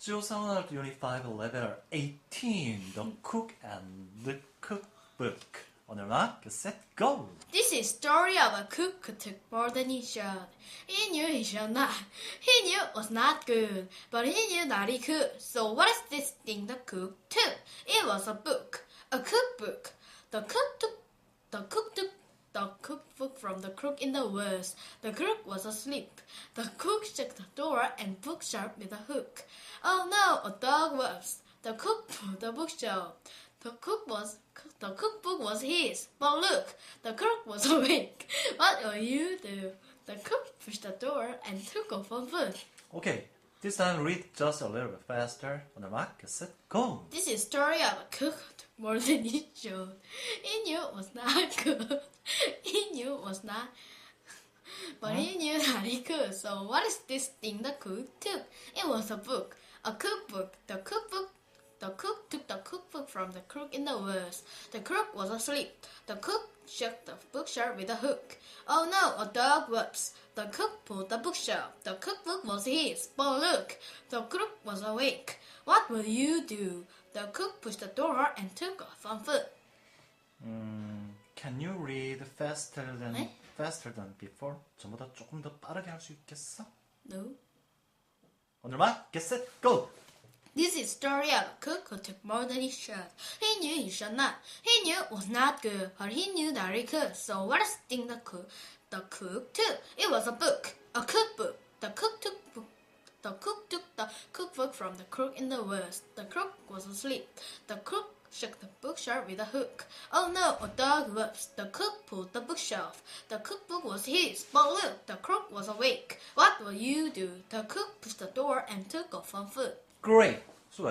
Still, someone at Unit 5 level 18, The hmm. Cook and the Cookbook. On the mark, set, go! This is story of a cook who took more than he should. He knew he should not. He knew it was not good, but he knew that he could. So what is this thing the cook took? It was a book, a cookbook. The cook took, the cook took the cookbook from the crook in the woods. The crook was asleep. The cook shook the door and book sharp with a hook. Oh no, a dog was. The cook pulled the bookshelf. The cook was the cookbook was his. But look, the cook was awake. What will you do? The cook pushed the door and took off on foot. Okay, this time read just a little bit faster on the mark, set, go! This is story of a cook more than usual. He knew it was not good. he knew it was not but he knew that he could. So what is this thing the cook took? It was a book. A cookbook. The cookbook the cook took the cookbook from the crook in the woods. The crook was asleep. The cook shook the bookshelf with a hook. Oh no, a dog whoops. The cook pulled the bookshelf. The cookbook was his. But look, the cook was awake. What will you do? The cook pushed the door and took off on foot. 음, Can you read faster than 네? faster than before? 전보다 조금 더 빠르게 할 수 있겠어? No. 오늘 막 get set go This is story of a cook who took more than he should. He knew he should not. He knew it was not good, but he knew that he could. So what the thing the cook the cook took? It was a book, a cookbook. The cook took book. The cook took the cookbook from the crook in the woods. The crook was asleep. The cook shook the bookshelf with a hook. Oh no, a dog whoops. The cook pulled the bookshelf. The cookbook was his. But look, the crook was awake. What will you do? The cook pushed the door and took off on foot great. So